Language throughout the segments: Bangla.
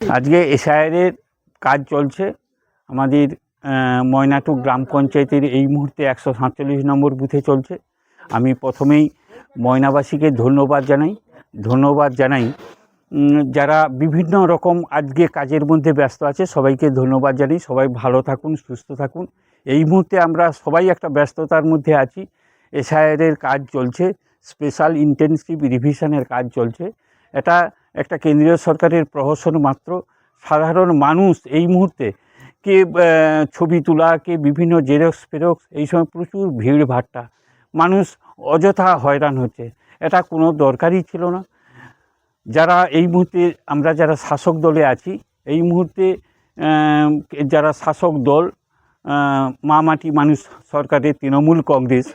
আজকে এসআইআরের কাজ চলছে। আমাদের ময়নাটুক গ্রাম পঞ্চায়েতের এই মুহূর্তে একশো সাতচল্লিশ নম্বর বুথে চলছে। আমি প্রথমেই ময়নাবাসীকে ধন্যবাদ জানাই। ধন্যবাদ জানাই যারা বিভিন্ন রকম আজকে কাজের মধ্যে ব্যস্ত আছে, সবাইকে ধন্যবাদ জানাই। সবাই ভালো থাকুন, সুস্থ থাকুন। এই মুহূর্তে আমরা সবাই একটা ব্যস্ততার মধ্যে আছি। এসআইআরের কাজ চলছে, স্পেশাল ইন্টেনসিভ রিভিশনের কাজ চলছে। এটা একটা কেন্দ্রীয় সরকারের প্রহসন মাত্র সাধারণ মানুষ এই মুহূর্তে কে ছবি তোলা, কে বিভিন্ন জেরক্স, ফেরক্স, এই সময় প্রচুর ভিড় ভাট্টা। মানুষ অযথা হয়রান হচ্ছে। এটা কোনো দরকারই ছিল না। যারা এই মুহূর্তে আমরা যারা শাসক দলে আছি, এই মুহূর্তে যারা শাসক দল মা মাটি মানুষ সরকারের তৃণমূল কংগ্রেস,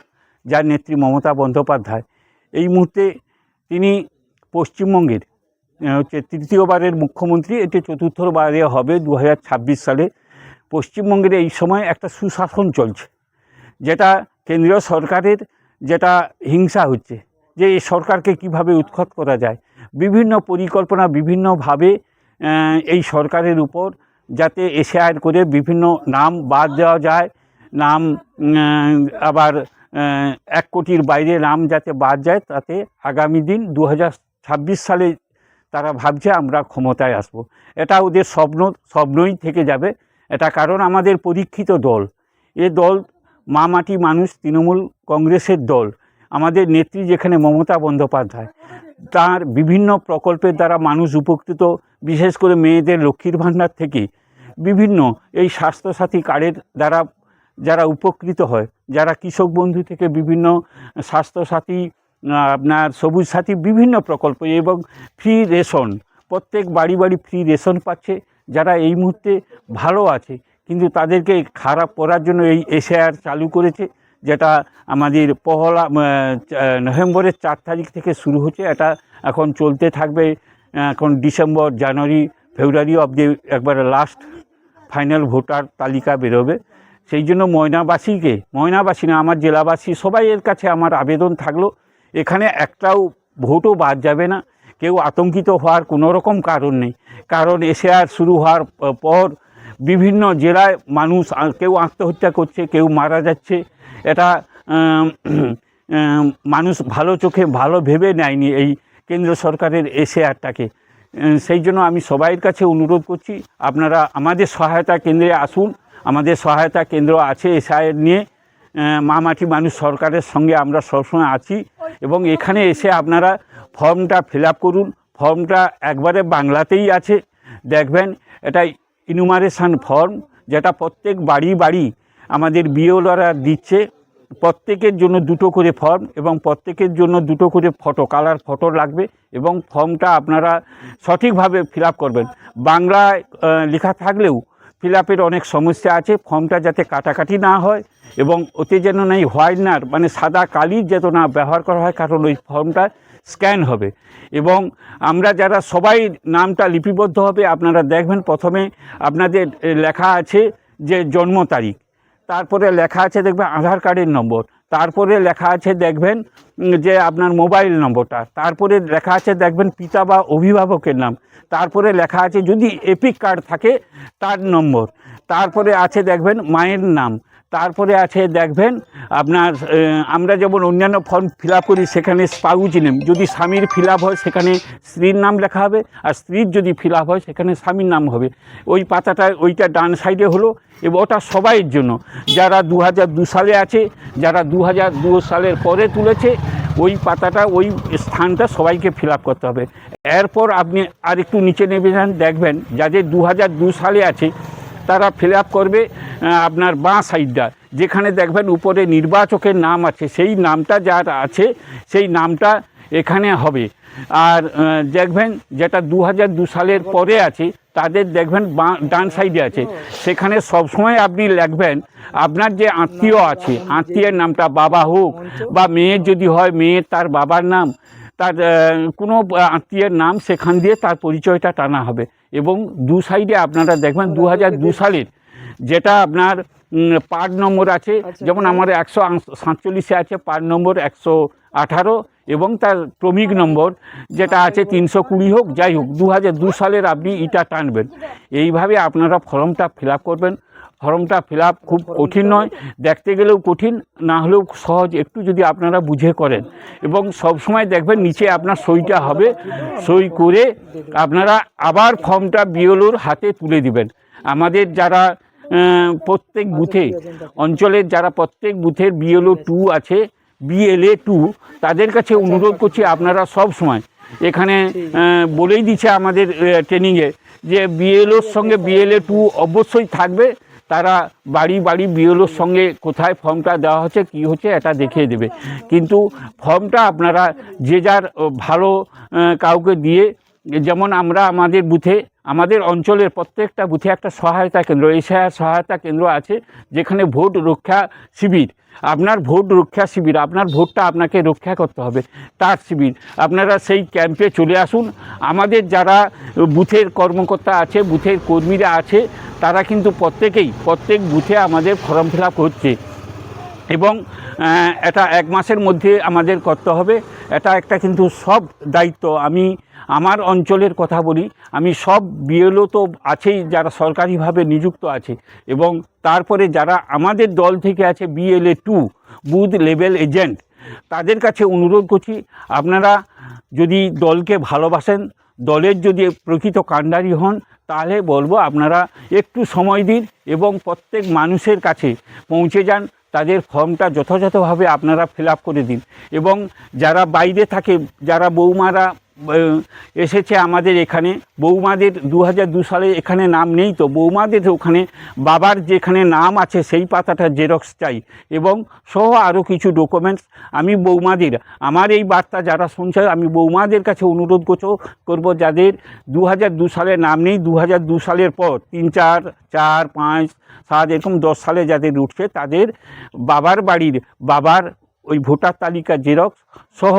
যার নেত্রী মমতা বন্দ্যোপাধ্যায়, এই মুহূর্তে তিনি পশ্চিমবঙ্গের হচ্ছে তৃতীয়বারের মুখ্যমন্ত্রী, এটি চতুর্থবারে হবে দু হাজার ছাব্বিশ সালে। পশ্চিমবঙ্গের এই সময় একটা সুশাসন চলছে, যেটা কেন্দ্রীয় সরকারের যেটা হিংসা হচ্ছে, যে এই সরকারকে কীভাবে উৎখাত করা যায়। বিভিন্ন পরিকল্পনা বিভিন্নভাবে এই সরকারের উপর, যাতে এসআইআর করে বিভিন্ন নাম বাদ দেওয়া যায়, নাম আবার এক কোটির বাইরে নাম যাতে বাদ যায়, তাতে আগামী দিন দু হাজার ছাব্বিশ সালে তারা ভাবছে আমরা ক্ষমতায় আসব। এটা ওদের স্বপ্ন, স্বপ্নই থেকে যাবে। এটা কারণ আমাদের পরীক্ষিত দল। এ দল মা মাটি মানুষ তৃণমূল কংগ্রেসের দল। আমাদের নেত্রী যেখানে মমতা বন্দ্যোপাধ্যায়, তার বিভিন্ন প্রকল্পের দ্বারা মানুষ উপকৃত, বিশেষ করে মেয়েদের লক্ষ্মীর ভাণ্ডার থেকে। বিভিন্ন এই স্বাস্থ্যসাথী কার্ডের দ্বারা যারা উপকৃত হয়, যারা কৃষক বন্ধু থেকে বিভিন্ন স্বাস্থ্যসাথী আপনার সবুজ সাথী বিভিন্ন প্রকল্প এবং ফ্রি রেশন প্রত্যেক বাড়ি বাড়ি ফ্রি রেশন পাচ্ছে, যারা এই মুহূর্তে ভালো আছে। কিন্তু তাদেরকে খারাপ করার জন্য এই এসআইআর চালু করেছে, যেটা আমাদের পহলা নভেম্বরের চার তারিখ থেকে শুরু হচ্ছে। এটা এখন চলতে থাকবে, এখন ডিসেম্বর, জানুয়ারি, ফেব্রুয়ারি অবধি একবারে লাস্ট ফাইনাল ভোটার তালিকা বেরোবে। সেই জন্য ময়নাবাসীকে, ময়নাবাসী না, আমার জেলাবাসী সবাই এর কাছে আমার আবেদন থাকল। এখানে একটাও ভোটও বাদ যাবে না। কেউ আতঙ্কিত হওয়ার কোনো রকম কারণ নেই। কারণ এসআর শুরু হওয়ার পর বিভিন্ন জেলায় মানুষ কেউ আত্মহত্যা করছে, কেউ মারা যাচ্ছে। এটা মানুষ ভালো চোখে ভালো ভেবে নেয়নি এই কেন্দ্র সরকারের এসআরটাকে সেই জন্য আমি সবাইয়ের কাছে অনুরোধ করছি, আপনারা আমাদের সহায়তা কেন্দ্রে আসুন। আমাদের সহায়তা কেন্দ্র আছে এসআইয়ের নিয়ে। আহ, মা মাটি মানুষ সরকারের সঙ্গে আমরা সবসময় আছি এবং এখানে এসে আপনারা ফর্মটা ফিল করুন। ফর্মটা একবারে বাংলাতেই আছে। দেখবেন এটা ইনুমারেশান ফর্ম যেটা প্রত্যেক বাড়ি বাড়ি আমাদের বিওলরা দিচ্ছে। প্রত্যেকের জন্য দুটো করে ফর্ম এবং প্রত্যেকের জন্য দুটো করে ফটো কালার ফটো লাগবে এবং ফর্মটা আপনারা সঠিকভাবে ফিল করবেন। বাংলায় লেখা থাকলেও ফিল অনেক সমস্যা আছে। ফর্মটা যাতে কাটাকাটি না হয় এবং ওতে যেন নাই হোয়াইটনার মানে সাদা কালির যেন না ব্যবহার করা হয়, কারণ ওই ফর্মটা স্ক্যান হবে। এবং আমরা যারা সবাই নামটা লিপিবদ্ধ হবে, আপনারা দেখবেন প্রথমে আপনাদের লেখা আছে যে জন্ম তারিখ, তারপরে লেখা আছে দেখবেন আধার কার্ডের নম্বর, তারপরে লেখা আছে দেখবেন যে আপনার মোবাইল নম্বরটা, তারপরে লেখা আছে দেখবেন পিতা বা অভিভাবকের নাম, তারপরে লেখা আছে যদি এপিক কার্ড থাকে তার নম্বর, তারপরে আছে দেখবেন মায়ের নাম তারপরে আছে, দেখবেন, আপনার আমরা যেমন অন্যান্য ফর্ম ফিল আপ করি, সেখানে স্পাউজ নেম। যদি স্বামীর ফিল হয়, সেখানে স্ত্রীর নাম লেখা হবে, আর স্ত্রীর যদি ফিল হয়, সেখানে স্বামীর নাম হবে। ওই পাতাটা, ওইটা ডান সাইডে হলো এবং ওটা সবাইয়ের জন্য। যারা দু সালে আছে, যারা দু সালের পরে তুলেছে, ওই পাতাটা, ওই স্থানটা সবাইকে ফিল করতে হবে। এরপর আপনি আর একটু নিচে নেমে যান, দেখবেন, যাদের দু সালে আছে তারা ফিল আপ করবে আপনার বাঁ সাইডটা যেখানে দেখবেন উপরে নির্বাচকের নাম আছে, সেই নামটা যার আছে, সেই নামটা এখানে হবে। আর দেখবেন যেটা দু হাজার দু সালের পরে আছে, তাদের দেখবেন বাঁ, ডান সাইডে আছে। সেখানে সবসময় আপনি লিখবেন, আপনার যে আত্মীয় আছে, আত্মীয়ের নামটা বাবা হোক বা মেয়ের যদি হয়, মেয়ের তার বাবার নাম, তার কোনো আত্মীয়ের নাম, সেখান দিয়ে তার পরিচয়টা টানা হবে। এবং দু সাইডে আপনারা দেখবেন দু হাজার দু সালের যেটা আপনার পার্ট নম্বর আছে। যেমন আমার একশো সাতচল্লিশে আছে পার্ট নম্বর একশো আঠারো এবং তার ক্রমিক নম্বর যেটা আছে তিনশো কুড়ি হোক যাই হোক দু হাজার দু সালের আপনি ইটা টানবেন। এইভাবে আপনারা ফর্মটা ফিল আপ করবেন। ফর্মটা ফিল খুব কঠিন নয়। দেখতে গেলেও কঠিন, না হলেও সহজ। একটু যদি আপনারা বুঝে করেন এবং সব সময় দেখবেন নিচে আপনার সইটা হবে। সই করে আপনারা আবার ফর্মটা বিএলওর হাতে তুলে দিবেন। আমাদের যারা প্রত্যেক বুথে, অঞ্চলের যারা প্রত্যেক বুথের বিএলও টু আছে, বিএলএ টু, তাদের কাছে অনুরোধ করছি আপনারা সব সময় এখানে বলেই দিচ্ছে আমাদের ট্রেনিংয়ে যে বিএলওর সঙ্গে বিএলএ টু অবশ্যই থাকবে। তারা বাড়ি বাড়ি বিএলওর সঙ্গে কোথায় ফর্মটা দেওয়া হচ্ছে, কী হচ্ছে এটা দেখিয়ে দেবে। কিন্তু ফর্মটা আপনারা যে যার ভালো কাউকে দিয়ে, যেমন আমরা আমাদের বুথে, আমাদের অঞ্চলের প্রত্যেকটা বুথে একটা সহায়তা কেন্দ্র এই সহায়তা কেন্দ্র আছে, যেখানে ভোট রক্ষা শিবির। আপনার ভোট রক্ষা শিবির, আপনার ভোটটা আপনাকে রক্ষা করতে হবে, তার শিবির। আপনারা সেই ক্যাম্পে চলে আসুন। আমাদের যারা বুথের কর্মকর্তা আছে, বুথের কর্মীরা আছে তারা কিন্তু প্রত্যেকেই, প্রত্যেক বুথে আমাদের ফর্ম ফিল হচ্ছে। এবং এটা এক মাসের মধ্যে আমাদের করতে হবে। এটা একটা কিন্তু সব দায়িত্ব। আমি আমার অঞ্চলের কথা বলি, আমি সব বিএলও তো আছেই, যারা সরকারিভাবে নিযুক্ত আছে। এবং তারপরে যারা আমাদের দল থেকে আছে, BLA two, booth level agent, তাদের কাছে অনুরোধ করছি, আপনারা যদি দলকে ভালোবাসেন, দলের যদি প্রকৃত কাণ্ডারি হন তাহলে বলব আপনারা একটু সময় দিন এবং প্রত্যেক মানুষের কাছে পৌঁছে যান, তাদের ফর্মটা যথাযথভাবে আপনারা ফিল করে দিন। এবং যারা বাইরে থাকে, যারা বৌমারা এসেছে আমাদের এখানে। বৌমাদের দু হাজার দু সালে এখানে নাম নেই তো। বৌমাদের ওখানে বাবার যেখানে নাম আছে সেই পাতাটা জেরক্স চাই এবং সহ আরও কিছু ডকুমেন্টস আমি বৌমাদের, আমার এই বার্তা যারা শুনছে, আমি বৌমাদের কাছে অনুরোধ করছ, করব যাদের দু হাজার দু সালে নাম নেই দু হাজার দু সালের পর, তিন, চার চার, পাঁচ, সাত, এরকম দশ সালে যাদের উঠছে, তাদের বাবার বাড়ির, বাবার ওই ভোটার তালিকা জেরক্স সহ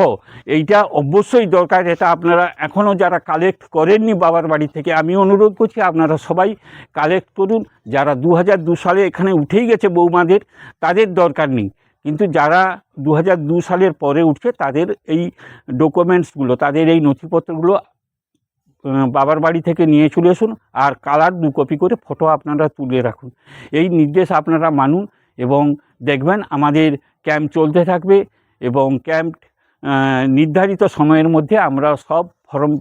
এইটা অবশ্যই দরকার। এটা আপনারা এখনও যারা কালেক্ট করেননি বাবার বাড়ি থেকে, আমি অনুরোধ করছি আপনারা সবাই কালেক্ট করুন। যারা দু সালে এখানে উঠেই গেছে বৌমাদের, তাদের দরকার নেই। কিন্তু যারা দু সালের পরে উঠছে, তাদের এই ডকুমেন্টসগুলো তাদের এই নথিপত্রগুলো বাবার বাড়ি থেকে নিয়ে চলে আসুন আর কালার দু কপি করে ফটো আপনারা তুলে রাখুন। এই নির্দেশ আপনারা মানুন এবং দেখবেন আমাদের ক্যাম্প চলতে থাকবে এবং ক্যাম্প নির্ধারিত সময়ের মধ্যে আমরা সব ফর্ম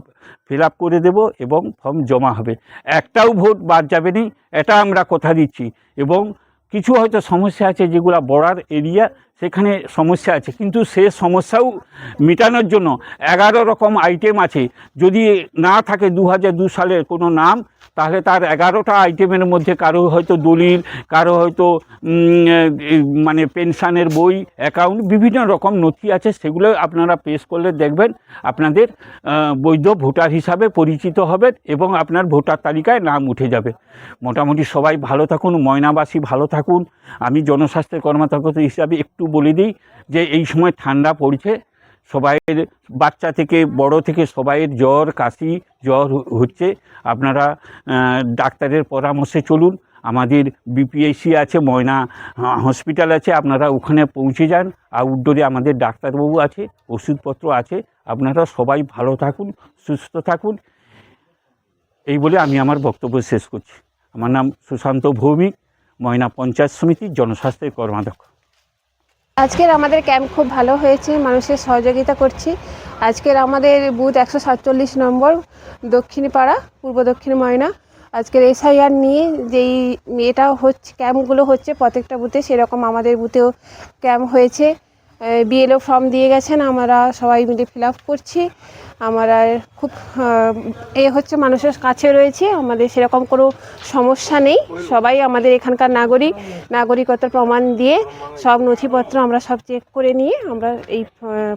ফিল করে দেব এবং ফর্ম জমা হবে। একটাও ভোট বাদ যাবে নি এটা আমরা কথা দিচ্ছি। এবং কিছু হয়তো সমস্যা আছে যেগুলো বর্ডার এরিয়া সেখানে সমস্যা আছে। কিন্তু সে সমস্যাও মেটানোর জন্য এগারো রকম আইটেম আছে। যদি না থাকে দু হাজার দু সালের কোনো নাম, তাহলে তার এগারোটা আইটেমের মধ্যে কারও হয়তো দলিল, কারও হয়তো মানে পেনশনের বই অ্যাকাউন্ট বিভিন্ন রকম নথি আছে, সেগুলো আপনারা পেশ করলে দেখবেন আপনাদের বৈধ ভোটার হিসাবে পরিচিত হবেন এবং আপনার ভোটার তালিকায় নাম উঠে যাবে। মোটামুটি সবাই ভালো থাকুন, ময়নাবাসী ভালো থাকুন। আমি জনস্বাস্থ্যের কর্মকর্তা হিসাবে একটু বলে দিই যে এই সময় ঠান্ডা পড়ছে, সবাইয়ের বাচ্চা থেকে বড় থেকে সবাইয়ের জ্বর, কাশি, জ্বর হচ্ছে। আপনারা ডাক্তারের পরামর্শে চলুন। আমাদের বিপিএসসি আছে, ময়না হসপিটাল আছে, আপনারা ওখানে পৌঁছে যান। আউটডোরে আমাদের ডাক্তারবাবু আছে, ওষুধপত্র আছে। আপনারা সবাই ভালো থাকুন, সুস্থ থাকুন। এই বলে আমি আমার বক্তব্য শেষ করছি। আমার নাম সুশান্ত ভৌমিক, ময়না পঞ্চায়েত সমিতির জনস্বাস্থ্যের কর্মাধ্যক্ষ। আজকের আমাদের ক্যাম্প খুব ভালো হয়েছে, মানুষের সহযোগিতা করছি। আজকের আমাদের বুথ একশো সাতচল্লিশ নম্বর, দক্ষিণপাড়া, পূর্ব দক্ষিণ ময়না। আজকের এসআইআর নিয়ে যেই এটা হচ্ছে, ক্যাম্পগুলো হচ্ছে প্রত্যেকটা বুথে, সেরকম আমাদের বুথেও ক্যাম্প হয়েছে। বিএলও ফর্ম দিয়ে গেছেন আমরা সবাই মিলে ফিল আপ করছি। আমরা খুব এ হচ্ছে মানুষের কাছে রয়েছে আমাদের সেরকম কোনো সমস্যা নেই। সবাই আমাদের এখানকার নাগরিক নাগরিকতার প্রমাণ দিয়ে সব নথিপত্র আমরা সব চেক করে নিয়ে আমরা এই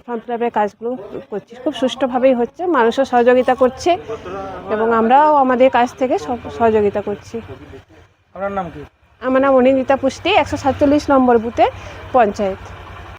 ফর্ম ফিল আপের কাজগুলো করছি। খুব সুষ্ঠুভাবেই হচ্ছে মানুষও সহযোগিতা করছে এবং আমরাও আমাদের কাছ থেকে সব সহযোগিতা করছি। আপনার নাম কি? আমার নাম অনিন্দিতা পুষ্টি একশো সাতচল্লিশ নম্বর বুথে পঞ্চায়েত।